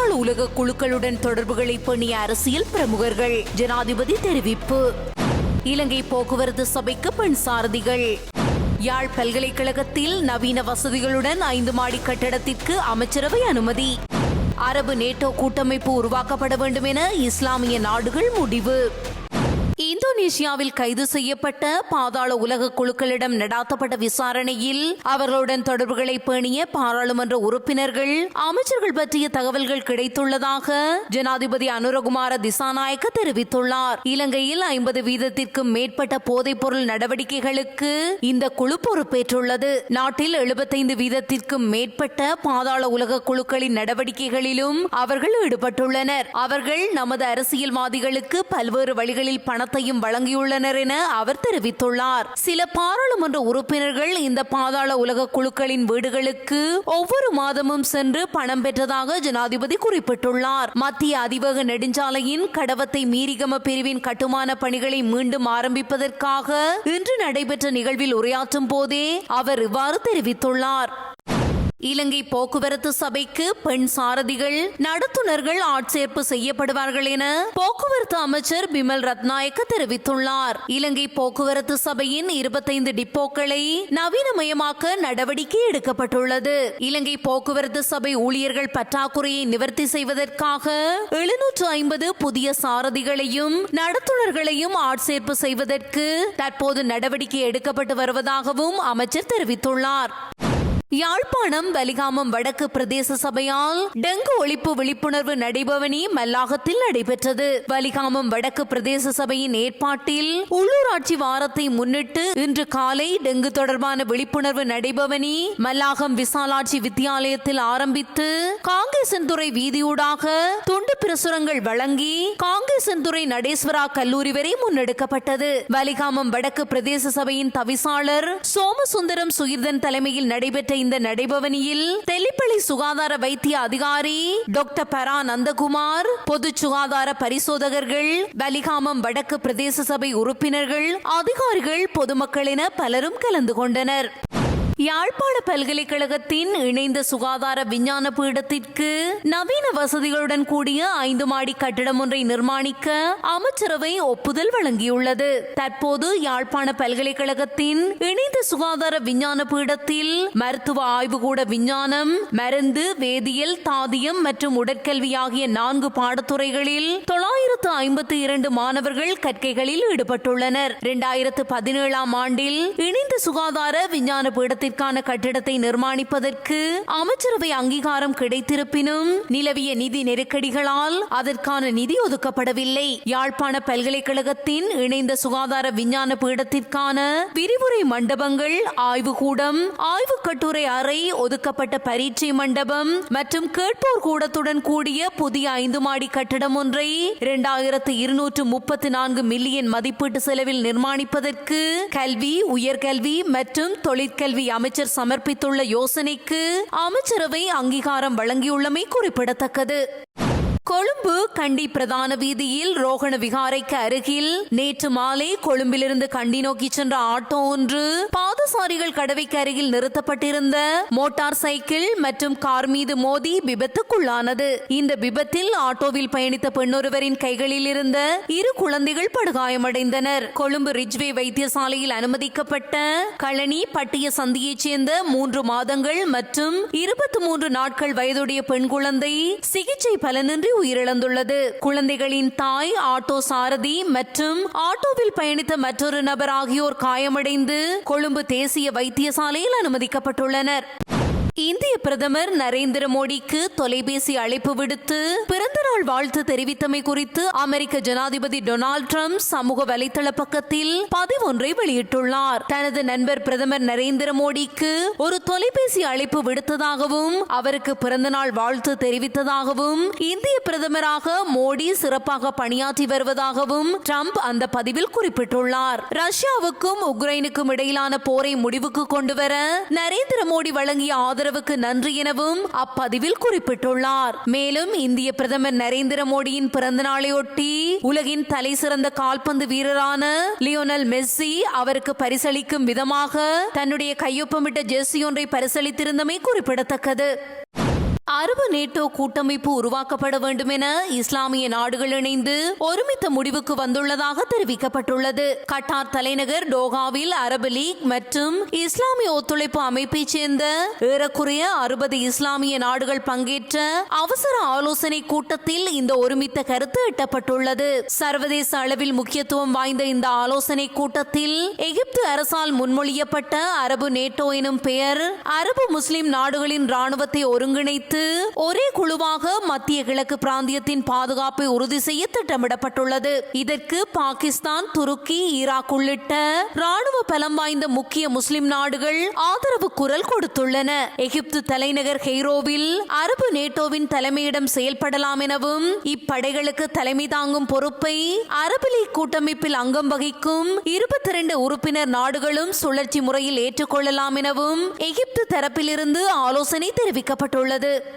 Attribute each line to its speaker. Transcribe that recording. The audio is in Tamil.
Speaker 1: உலக குழுக்களுடன் தொடர்புகளை பண்ணிய அரசியல் பிரமுகர்கள். ஜனாதிபதி தெரிவிப்பு. இலங்கை போக்குவரத்து சபைக்கு பெண் சாரதிகள். யாழ் பல்கலைக்கழகத்தில் நவீன வசதிகளுடன் ஐந்து மாடி கட்டடத்திற்கு அமைச்சரவை அனுமதி. அரபு நேட்டோ கூட்டமைப்பு உருவாக்கப்பட வேண்டும் என இஸ்லாமிய நாடுகள் முடிவு. இந்தோனேஷியாவில் கைது செய்யப்பட்ட பாதாள உலக குழுக்களிடம் நடாத்தப்பட்ட விசாரணையில் அவர்களுடன் தொடர்புகளை பேணிய பாராளுமன்ற உறுப்பினர்கள் அமைச்சர்கள் பற்றிய தகவல்கள் கிடைத்துள்ளதாக ஜனாதிபதி அனுரகுமார திசாநாயக்க தெரிவித்துள்ளார். இலங்கையில் ஐம்பது வீதத்திற்கும் மேற்பட்ட போதைப் பொருள் நடவடிக்கைகளுக்கு இந்த குழு பொறுப்பேற்றுள்ளது. நாட்டில் எழுபத்தைந்து வீதத்திற்கும் மேற்பட்ட பாதாள உலக குழுக்களின் நடவடிக்கைகளிலும் அவர்கள் ஈடுபட்டுள்ளனர். அவர்கள் நமது அரசியல்வாதிகளுக்கு பல்வேறு வழிகளில் பணத்தையும் வழங்கியுள்ளனர் என அவர் தெரிவித்துள்ளார். சில பாராளுமன்ற உறுப்பினர்கள் இந்த பாதாள உலக குழுக்களின் வீடுகளுக்கு ஒவ்வொரு மாதமும் சென்று பணம் பெற்றதாக ஜனாதிபதி குறிப்பிட்டுள்ளார். மத்திய அதிவேக நெடுஞ்சாலையின் கடவத்தை மீரிகம பிரிவின் கட்டுமான பணிகளை மீண்டும் ஆரம்பிப்பதற்காக இன்று நடைபெற்ற நிகழ்வில் உரையாற்றும் போதே அவர் இவ்வாறு தெரிவித்துள்ளார். இலங்கை போக்குவரத்து சபைக்கு பெண் சாரதிகள் நடத்துனர்கள் ஆட்சேர்ப்பு செய்யப்படுவார்கள் என போக்குவரத்து அமைச்சர் பிமல் ரத்நாயக்க தெரிவித்துள்ளார். இலங்கை போக்குவரத்து சபையின் இருபத்தைந்து டிப்போக்களை நவீனமயமாக்க நடவடிக்கை எடுக்கப்பட்டுள்ளது. இலங்கை போக்குவரத்து சபை ஊழியர்கள் பற்றாக்குறையை நிவர்த்தி செய்வதற்காக எழுநூற்று ஐம்பது புதிய சாரதிகளையும் நடத்துனர்களையும் ஆட்சேர்ப்பு செய்வதற்கு தற்போது நடவடிக்கை எடுக்கப்பட்டு வருவதாகவும் அமைச்சர் தெரிவித்துள்ளார். யாழ்ப்பாணம் வலிகாமம் வடக்கு பிரதேச சபையால் டெங்கு ஒழிப்பு விழிப்புணர்வு நடைபவனி மல்லாகத்தில் நடைபெற்றது. வலிகாமம் வடக்கு பிரதேச சபையின் ஏற்பாட்டில் உள்ளூராட்சி வாரத்தை முன்னிட்டு இன்று காலை டெங்கு தொடர்பான விழிப்புணர்வு நடைபவனி மல்லாகம் விசாலாட்சி வித்தியாலயத்தில் ஆரம்பித்து காங்கேசன்துறை வீதியூடாக துண்டு பிரசுரங்கள் வழங்கி காங்கேசன்துறை நடேஸ்வரா கல்லூரி வரை முன்னெடுக்கப்பட்டது. வலிகாமம் வடக்கு பிரதேச சபையின் தவிசாளர் சோமசுந்தரம் சுயிர்தன் தலைமையில் நடைபெற்ற இந்த நடைபவனியில் தெல்லிப்பள்ளி சுகாதார வைத்திய அதிகாரி டாக்டர் பரா நந்தகுமார் பொது சுகாதார பரிசோதகர்கள் வலிகாமம் வடக்கு பிரதேச சபை உறுப்பினர்கள் அதிகாரிகள் பொதுமக்கள் என பலரும் கலந்து கொண்டனர். யாழ்ப்பாண பல்கலைக்கழகத்தின் இணைந்த சுகாதார விஞ்ஞான பீடத்திற்கு நவீன வசதிகளுடன் கூடிய ஐந்து மாடி கட்டிடம் ஒன்றை நிர்மாணிக்க அமைச்சரவை ஒப்புதல் வழங்கியுள்ளது. தற்போது யாழ்ப்பாண பல்கலைக்கழகத்தின் இணைந்த சுகாதார விஞ்ஞான பீடத்தில் மருத்துவ ஆய்வுகூட விஞ்ஞானம் மருந்து வேதியியல் தாதியம் மற்றும் உடற்கல்வி ஆகிய நான்கு பாடத்துறைகளில் தொள்ளாயிரத்து ஐம்பத்தி இரண்டு மாணவர்கள் கற்கைகளில் ஈடுபட்டுள்ளனர். இரண்டாயிரத்து பதினேழாம் ஆண்டில் இணைந்த சுகாதார விஞ்ஞான திட்டத்திற்கான கட்டிடத்தை நிர்மாணிப்பதற்கு அமைச்சரவை அங்கீகாரம் கிடைத்திருப்பினும் நிலவிய நிதி நெருக்கடிகளால் அதற்கான நிதி ஒதுக்கப்படவில்லை. யாழ்ப்பாண பல்கலைக்கழகத்தின் இணைந்த சுகாதார விஞ்ஞான பீடத்திற்கான விரிவுரை மண்டபங்கள் ஆய்வுகூடம் ஆய்வு கட்டுரை அறை ஒதுக்கப்பட்ட பரீட்சை மண்டபம் மற்றும் கேட்போர் கூடத்துடன் கூடிய புதிய ஐந்து மாடி கட்டிடம் ஒன்றை இரண்டாயிரத்து இருநூற்று முப்பத்தி நான்கு மில்லியன் மதிப்பீட்டு செலவில் நிர்மாணிப்பதற்கு கல்வி உயர்கல்வி மற்றும் தொழிற்கல்வி அமைச்சர் சமர்ப்பித்துள்ள யோசனைக்கு அமைச்சரவை அங்கீகாரம் வழங்கியுள்ளமை குறிப்பிடத்தக்கது. கொழும்பு கண்டி பிரதான வீதியில் ரோகண விகாரைக்கு அருகில் நேற்று மாலை கொழும்பிலிருந்து கண்டி நோக்கி சென்ற ஆட்டோ ஒன்று பாதசாரிகள் கடவைக்கு அருகில் நிறுத்தப்பட்டிருந்த மோட்டார் சைக்கிள் மற்றும் கார் மீது மோதி விபத்துக்குள்ளானது. இந்த விபத்தில் ஆட்டோவில் பயணித்த பெண்ணொருவரின் கைகளில் இருந்த இரு குழந்தைகள் படுகாயமடைந்தனர். கொழும்பு ரிஜ்வே வைத்தியசாலையில் அனுமதிக்கப்பட்ட களனி பட்டிய சந்தியைச் சேர்ந்த மூன்று மாதங்கள் மற்றும் இருபத்தி மூன்று நாட்கள் வயதுடைய பெண் குழந்தை சிகிச்சை பலனின்றி உயிரிழந்துள்ளது. குழந்தைகளின் தாய் ஆட்டோ சாரதி மற்றும் ஆட்டோவில் பயணித்த மற்றொரு நபர் ஆகியோர் காயமடைந்து கொழும்பு தேசிய வைத்தியசாலையில் அனுமதிக்கப்பட்டுள்ளனர். இந்திய பிரதமர் நரேந்திர மோடிக்கு தொலைபேசி அழைப்பு விடுத்து பிறந்தநாள் வாழ்த்து தெரிவித்தமை குறித்து அமெரிக்க ஜனாதிபதி டொனால்ட் ட்ரம்ப் சமூக வலைதள பக்கத்தில் பதிவொன்றை வெளியிட்டுள்ளார். தனது நண்பர் பிரதமர் நரேந்திர மோடிக்கு ஒரு தொலைபேசி அழைப்பு விடுத்ததாகவும் அவருக்கு பிறந்தநாள் வாழ்த்து தெரிவித்ததாகவும் இந்திய பிரதமராக மோடி சிறப்பாக பணியாற்றி வருவதாகவும் டிரம்ப் அந்த பதிவில் குறிப்பிட்டுள்ளார். ரஷ்யாவுக்கும் உக்ரைனுக்கும் இடையிலான போரை முடிவுக்கு கொண்டுவர நரேந்திர மோடி வழங்கிய ஆதரவுக்கு நன்றி எனவும் அப்பதிவில் குறிப்பிட்டுள்ளார். மேலும் இந்திய பிரதமர் நரேந்திர மோடியின் பிறந்த நாளையொட்டி உலகின் தலை சிறந்த கால்பந்து வீரரான லியோனல் மெஸ்ஸி அவருக்கு பரிசளிக்கும் விதமாக தன்னுடைய கையொப்பமிட்ட ஜெர்சி ஒன்றை பரிசளித்திருந்தமை குறிப்பிடத்தக்கது. அரபு நேட்டோ கூட்டமைப்பு உருவாக்கப்பட வேண்டும் என இஸ்லாமிய நாடுகள் இணைந்து ஒருமித்த முடிவுக்கு வந்துள்ளதாக தெரிவிக்கப்பட்டுள்ளது. கட்டார் தலைநகர் டோகாவில் அரபு லீக் மற்றும் இஸ்லாமிய ஒத்துழைப்பு அமைப்பைச் சேர்ந்த ஏறக்குறைய அறுபது இஸ்லாமிய நாடுகள் பங்கேற்ற அவசர ஆலோசனை கூட்டத்தில் இந்த ஒருமித்த கருத்து எட்டப்பட்டுள்ளது. சர்வதேச அளவில் முக்கியத்துவம் வாய்ந்த இந்த ஆலோசனை கூட்டத்தில் எகிப்து அரசால் முன்மொழியப்பட்ட அரபு நேட்டோ எனும் பெயர் அரபு முஸ்லிம் நாடுகளின் ராணுவத்தை ஒருங்கிணைத்து ஒரே குழுவாக மத்திய கிழக்கு பிராந்தியத்தின் பாதுகாப்பை உறுதி செய்ய திட்டமிடப்பட்டுள்ளது. இதற்கு பாகிஸ்தான் துருக்கி ஈராக் உள்ளிட்ட ராணுவ பலம் வாய்ந்த முக்கிய முஸ்லிம் நாடுகள் ஆதரவு குரல் கொடுத்துள்ளன. எகிப்து தலைநகர் ஹெய்ரோவில் அரபு நேட்டோவின் தலைமையிடம் செயல்படலாம் எனவும் இப்படைகளுக்கு தலைமை தாங்கும் பொறுப்பை அரபு லீக் கூட்டமைப்பில் அங்கம் வகிக்கும் இருபத்தி இரண்டு உறுப்பினர் நாடுகளும் சுழற்சி முறையில் ஏற்றுக்கொள்ளலாம் எனவும் எகிப்து தரப்பிலிருந்து ஆலோசனை தெரிவிக்கப்பட்டுள்ளது.